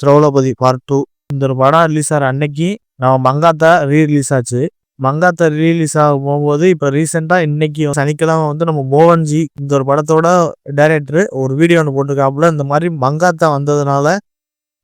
Draupadi part two இந்த ஒரு படம் ரிலீஸ் ஆகிற அன்னைக்கு நம்ம மங்காத்தா ரீ ரிலீஸ் ஆச்சு. மங்காத்தா ரிலீஸ் ஆக போகும்போது இப்போ ரீசெண்டாக இன்னைக்கு சனிக்கிழமை வந்து நம்ம மோகன்ஜி இந்த ஒரு படத்தோட டைரக்டர் ஒரு வீடியோ ஒன்று போட்டிருக்காப்புல. இந்த மாதிரி மங்காத்தா வந்ததுனால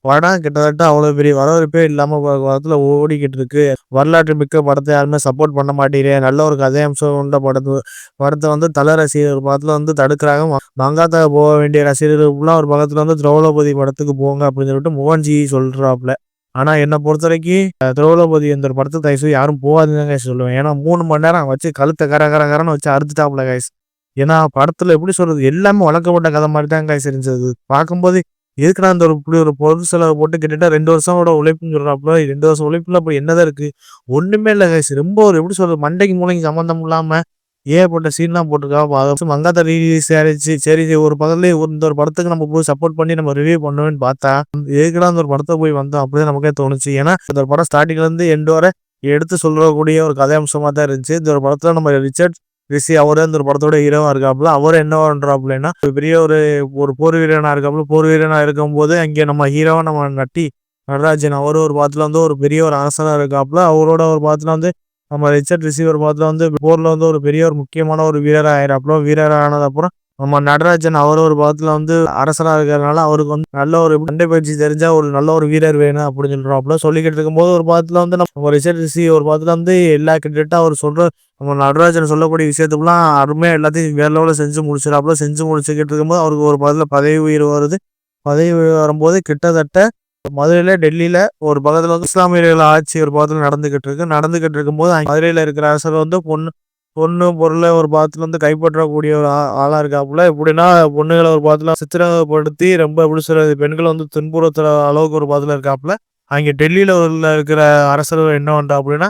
படம் கிட்டத்தட்ட அவ்வளோ பெரிய வரவேற்பே இல்லாமல் படத்தில் ஓடிக்கிட்டு இருக்கு. வரலாற்று மிக்க படத்தை யாருமே சப்போர்ட் பண்ண மாட்டேங்கிறே. நல்ல ஒரு கதை அம்சம் உள்ள படத்து படத்தை வந்து தல ரசிகர் படத்தில் வந்து தடுக்கிறாங்க. மங்காத்தா போக வேண்டிய ரசிகர்கள்லாம் ஒரு பக்கத்தில் வந்து திரௌபதி படத்துக்கு போங்க அப்படின்னு சொல்லிட்டு மோகன்ஜி சொல்கிறாப்புல ஆனால் என்னை பொறுத்த வரைக்கும் திரௌபதி இந்த படத்தை தயவுசு யாரும் போகாதுங்க கைஸ் சொல்லுவேன். ஏன்னா மூணு மணி நேரம் வச்சு கழுத்தை கர கர கரன்னு வச்சு அறுத்துட்டாப்புல கைஸ் ஏன்னா படத்தில் எப்படி சொல்கிறது எல்லாமே வளர்க்கப்பட்ட கதை மாதிரி தான் கைஸ் இருந்தது. பார்க்கும்போது எதுக்குடா அந்த ஒரு இப்படி ஒரு பொருள் செலவு போட்டு கிட்டத்தட்ட ரெண்டு வருஷமோட உழைப்புன்னு சொல்கிறாப்புல ரெண்டு வருஷம் உழைப்புல அப்படி என்னதான் இருக்குது ஒன்றுமே இல்லை கைஸ் ரொம்ப ஒரு எப்படி சொல்கிறது மண்டைக்கு மூளைக்கு சம்மந்தம் இல்லாமல் ஏகப்பட்ட சீன்லாம் போட்டிருக்கா மங்காத்த ரீலீஸ் ஆயிடுச்சு சரி ஒரு பக்கத்துலேயே இந்த ஒரு படத்துக்கு நம்ம போய் சப்போர்ட் பண்ணி நம்ம ரிவ்யூ பண்ணுவேன்னு பார்த்தா எதுக்குடா அந்த ஒரு படத்தை போய் வந்தோம்? அப்படிதான் நமக்கே தோணுச்சு. ஏன்னா இந்த படம் ஸ்டார்டிங்லேருந்து எண்டு வரை எடுத்து சொல்லக்கூடிய ஒரு கதை அம்சமாக தான் இருந்துச்சு. இந்த ஒரு படத்தில் நம்ம ரிச்சர்ட் ரிஷி அவரே அந்த ஒரு படத்தோட ஹீரோவா இருக்காப்புல. அவர் என்ன பண்றாப்புலன்னா பெரிய ஒரு ஒரு போர் வீரனா இருக்காப்புல. போர் வீரனா இருக்கும்போது அங்கே நம்ம ஹீரோவா நம்ம நட்டி நடராஜன் அவர் ஒரு பாத்துல வந்து ஒரு பெரிய ஒரு அரசனா இருக்காப்புல. அவரோட ஒரு பாத்துல வந்து நம்ம ரிச்சர்ட் ரிசீவர் பாத்துல வந்து போர்ல வந்து ஒரு பெரிய ஒரு முக்கியமான ஒரு வீரராக ஆயிராப்புல. வீரராக ஆனது அப்புறம் நம்ம நடராஜன் அவர் ஒரு பாத்துல வந்து அரசராக இருக்கிறதுனால அவருக்கு வந்து நல்ல ஒரு சண்டை பயிற்சி தெரிஞ்சா ஒரு நல்ல ஒரு வீரர் வேணும் அப்படின்னு சொல்றாப்புல. சொல்லிக்கிட்டு இருக்கும்போது ஒரு பாத்துல வந்து நம்ம ரிச்சர்ட் ஒரு பாத்துல வந்து எல்லா கிட்டத்தட்ட அவர் சொல்ற நம்ம நடராஜன் சொல்லக்கூடிய விஷயத்துக்குலாம் அருமையாக எல்லாத்தையும் வேற லெவலில் செஞ்சு முடிச்சிடாப்புல செஞ்சு முடிச்சுக்கிட்டு இருக்கும்போது அவருக்கு ஒரு பதில் பதவி உயிர் வருது. பதவி உயிர் வரும்போது கிட்டத்தட்ட மதுரையில் டெல்லியில் ஒரு பக்கத்தில் வந்து இஸ்லாமியர்கள் ஆட்சி ஒரு பக்கத்தில் நடந்துக்கிட்டு இருக்கு. நடந்துக்கிட்டு இருக்கும்போது மதுரையில் இருக்கிற அரசர் வந்து பொண்ணு பொண்ணு பொருளை ஒரு பாத்துல வந்து கைப்பற்றக்கூடிய ஒரு ஆளா இருக்காப்புல. எப்படின்னா பொண்ணுகளை ஒரு பாத்துல சித்திரப்படுத்தி ரொம்ப எப்படி சொல்றது பெண்களை வந்து துன்புறுத்துற அளவுக்கு ஒரு பாத்துல இருக்காப்புல. அங்கே டெல்லியில இருக்கிற அரசர்கள் என்ன பண்றா அப்படின்னா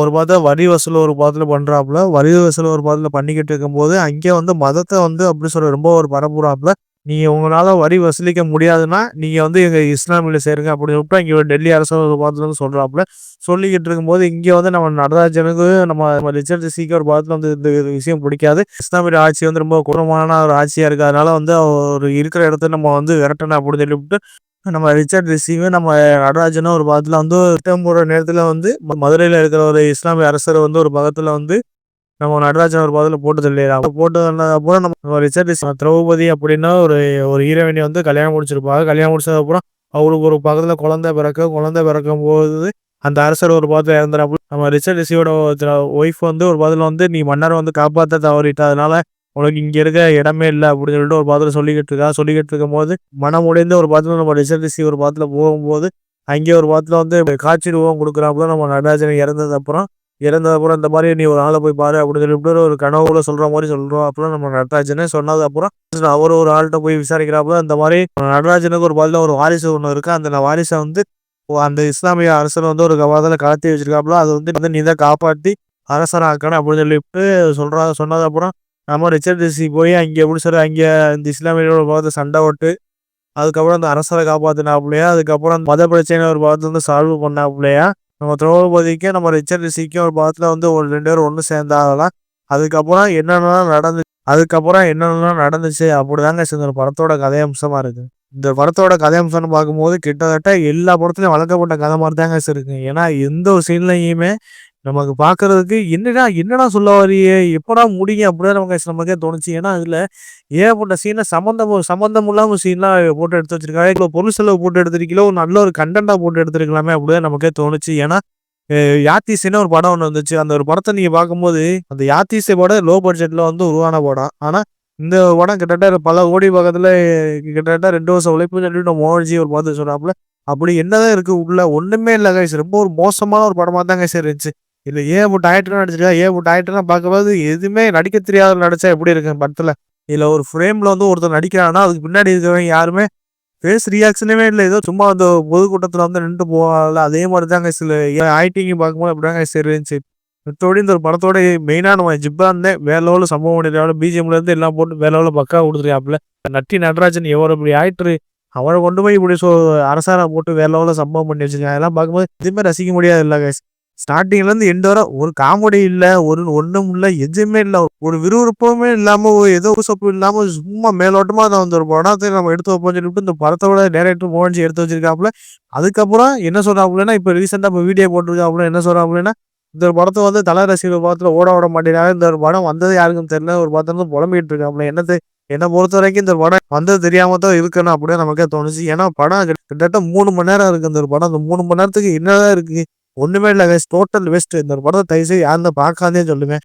ஒரு பார்த்தா வரி வசூல் ஒரு பாதத்தில் பண்ணுறாப்புல வரி வசூல் ஒரு பாதத்தில் பண்ணிக்கிட்டு இருக்கும்போது அங்கே வந்து மதத்தை வந்து அப்படி சொல்ற ரொம்ப ஒரு பரப்புறாப்புல. நீங்கள் உங்களால் வரி வசூலிக்க முடியாதுன்னா நீங்கள் வந்து எங்கள் இஸ்லாமியில் சேருங்க அப்படின்னு சொல்லிட்டு இங்கே டெல்லி அரசு ஒரு பாதத்தில் வந்து சொல்கிறாப்புல சொல்லிக்கிட்டு இருக்கும்போது இங்கே வந்து நம்ம நடராஜனுக்கு நம்ம ரிச்சர்ட் சிக்கு ஒரு பாதத்தில் வந்து இந்த விஷயம் பிடிக்காது. இஸ்லாமிய ஆட்சி வந்து ரொம்ப குறமான ஒரு ஆட்சியாக இருக்குது அதனால் வந்து அவர் இருக்கிற இடத்த நம்ம வந்து விரட்டணும் அப்படின்னு சொல்லிவிட்டு நம்ம ரிச்சர்ட் ரிசீவ் நம்ம நடராஜனும் ஒரு பக்கத்தில் வந்து போகிற நேரத்தில் வந்து மதுரையில் இருக்கிற ஒரு இஸ்லாமிய அரசர் வந்து ஒரு பக்கத்தில் வந்து நம்ம நடராஜன் ஒரு பதில் போட்டு இல்லையா போட்டு அப்புறம் நம்ம ரிச்சர்ட் திரௌபதி அப்படின்னா ஒரு ஒரு ஹீரோயினி வந்து கல்யாணம் முடிச்சிருப்பாங்க. கல்யாணம் முடிச்சதுக்கப்புறம் அவருக்கு ஒரு பக்கத்தில் குழந்தை பிறக்க குழந்தை பிறக்கும் போது அந்த அரசர் ஒரு பாதத்தில் இறந்துறாப்புல நம்ம ரிச்சர்ட் ரிசியோட ஒய்ஃப் வந்து ஒரு பாதத்தில் வந்து நீ மன்னர் வந்து காப்பாற்ற தவறிட்டா. அதனால உனக்கு இங்கே இருக்க இடமே இல்லை அப்படின்னு சொல்லிட்டு ஒரு பாத்திரம் சொல்லிக்கிட்டு இருக்கா. சொல்லிக்கிட்டு இருக்கும் போது மனம் உடைந்து ஒரு பாத்திரம் நம்ம ரிசல்ட் ஒரு பாத்தில் போகும்போது அங்கே ஒரு பாத்தில் வந்து காட்சி ரூபம் கொடுக்குறாப்புல நம்ம நடராஜன் இறந்தது அப்புறம் இறந்தது அப்புறம் இந்த மாதிரி நீ ஒரு ஆளை போய் பாரு அப்படின்னு சொல்லிட்டு ஒரு கனவுல சொல்ற மாதிரி சொல்றோம். அப்புறம் நம்ம நடராஜனே சொன்னது அப்புறம் அவர் ஒரு ஆள்கிட்ட போய் விசாரிக்கிறாப்புல அந்த மாதிரி நடராஜனுக்கு ஒரு பதில ஒரு வாரிசு ஒன்று இருக்கு. அந்த வாரிசை வந்து அந்த இஸ்லாமிய அரசர் வந்து ஒரு கவாதத்தில் கலத்தி வச்சிருக்காப்புல அதை வந்து நீ தான் காப்பாற்றி அரசராக்கணும் அப்படின்னு சொல்லிட்டு சொல்றா சொன்னது அப்புறம் நம்ம ரிச்சர்ட் டிசி போய் அங்கே எப்படி சொல்ற அங்கே இந்த இஸ்லாமியோட பார்த்து சண்டை ஓட்டு அதுக்கப்புறம் அந்த அரசரை காப்பாத்தினாப்புலையா அதுக்கப்புறம் மத பிரச்சனை ஒரு பாகத்துல வந்து சால்வ் பண்ணாப்புலையா நம்ம திரௌபதிக்கு நம்ம ரிச்சர்ட் டிசிக்கும் ஒரு பாத்துல வந்து ஒரு ரெண்டு பேரும் ஒன்று சேர்ந்தாகலாம். அதுக்கப்புறம் என்னென்னலாம் நடந்து அதுக்கப்புறம் என்னென்னலாம் நடந்துச்சு அப்படிதாங்க இந்த படத்தோட கதையம்சமா இருக்கு. இந்த படத்தோட கதையம்சம்னு பார்க்கும்போது கிட்டத்தட்ட எல்லா படத்துலையும் வளர்க்கப்பட்ட கதை மாதிரி தாங்க இருக்கு. ஏன்னா எந்த ஒரு சீன்லையுமே நமக்கு பார்க்கறதுக்கு என்னடா என்னடா சொல்ல வரையே எப்படா முடியும் அப்படிதான் நமக்கு நமக்கே தோணுச்சு. ஏன்னா அதில் ஏகப்பட்ட சீனை சம்மந்தம் சம்மந்தம் இல்லாமல் சீன்லாம் போட்டு எடுத்து வச்சிருக்காங்க. இவ்வளோ பொருள் செலவு போட்டு எடுத்திருக்கீங்களோ? ஒரு நல்ல ஒரு கண்டென்ட்டாக போட்டு எடுத்திருக்கலாமே? அப்படின்னு நமக்கே தோணுச்சு. ஏன்னா யாத்திசைன்னு ஒரு படம் ஒன்று வந்துச்சு. அந்த ஒரு படத்தை நீங்கள் பார்க்கும்போது அந்த யாத்திசை படம் லோ பட்ஜெட்டில் வந்து உருவான படம். ஆனால் இந்த படம் கிட்டத்தட்ட பல கோடி பக்கத்தில் கிட்டத்தட்ட ரெண்டு வருஷம் உழைப்பு சொல்லிட்டு மோகன்ஜி ஒரு பார்த்து சொல்றாப்புல. அப்படி என்னதான் இருக்கு உள்ள? ஒன்றுமே இல்லை கைஸ் ரொம்ப ஒரு மோசமான ஒரு படமாக தான் கைஸ் இருந்துச்சு. இல்லை ஏன் போட்டு ஆயிட்டு நடிச்சிருக்கா ஏன் முட்டை ஆயிட்டுனா பார்க்கும்போது எதுவுமே நடிக்க தெரியாத நடிச்சா எப்படி இருக்கு படத்தில்? இதில் ஒரு ஃப்ரேமில் வந்து ஒருத்தர் நடிக்கிறான்னா அதுக்கு பின்னாடி இருக்கிறவங்க யாருமே ஃபேஸ் ரியாக்ஷனே இல்லை. ஏதோ சும்மா அந்த பொதுக்கூட்டத்தில் வந்து நின்று போவாங்கல்ல அதே மாதிரி தாங்க சில ஐடிங்க பார்க்கும்போது அப்படிதாங்க சரி இருந்துச்சு. மற்றபடி இந்த ஒரு படத்தோட மெயினாக நம்ம ஜிப்பா இருந்தேன் வேற லெவலில் சம்பவம் பண்ணிருக்காங்க பிஜிஎம்லேருந்து எல்லாம் போட்டு வேற லெவலில் பக்கா கொடுத்துருக்காப்புல நட்டி நடராஜன் எவ்வளோ இப்படி ஆயிட்டு அவரை கொண்டு போய் இப்படி சோ அரசாரம் போட்டு வேற லெவலில் சம்பவம் பண்ணி வச்சிருக்காங்க. அதெல்லாம் பார்க்கும்போது எதுவுமே ரசிக்க முடியாது இல்லை ஸ்டார்டிங்லேருந்து ஸ்டார்டிங்ல இருந்து எண்ட் வர ஒரு காமெடி இல்ல ஒரு ஒண்ணும் இல்ல எதுவுமே இல்ல. ஒரு விறுவிறுப்புமே இல்லாம ஏதோ சப்பு இல்லாம சும்மா மேலோட்டமா நான் வந்து ஒரு படத்தை நம்ம எடுத்து வைப்போம் சொல்லிட்டு இந்த படத்தோட டேரக்டர் மோகன்ஜி எடுத்து வச்சிருக்காப்புல. அதுக்கப்புறம் என்ன சொல்றாப்புலன்னா இப்ப ரீசெண்டா இப்ப வீடியோ போட்டிருக்காப்புல என்ன சொல்றாப்புலன்னா இந்த ஒரு படத்தை வந்து தலை ரசிகர்கள் படத்தில் ஓட விட மாட்டேங்கிறாங்க. இந்த ஒரு படம் வந்தது யாருக்கும் தெரியல. ஒரு படத்தை வந்து புலம்பிட்டு இருக்காப்புல. என்னது என்னை பொறுத்த வரைக்கும் இந்த படம் வந்தது தெரியாம தான் இருக்கணும் அப்படியே நமக்கே தோணுச்சு. ஏன்னா படம் கிட்டத்தட்ட மூணு மணி நேரம் இருக்கு இந்த ஒரு படம். அந்த மூணு மணி நேரத்துக்கு என்னதான் இருக்கு? ஒன்றுமே இல்லை வேஸ்ட் டோட்டல் வேஸ்ட் இந்த ஒரு படத்தை தயவு செய்து யாருன்னு பார்க்காதே சொல்லுவேன்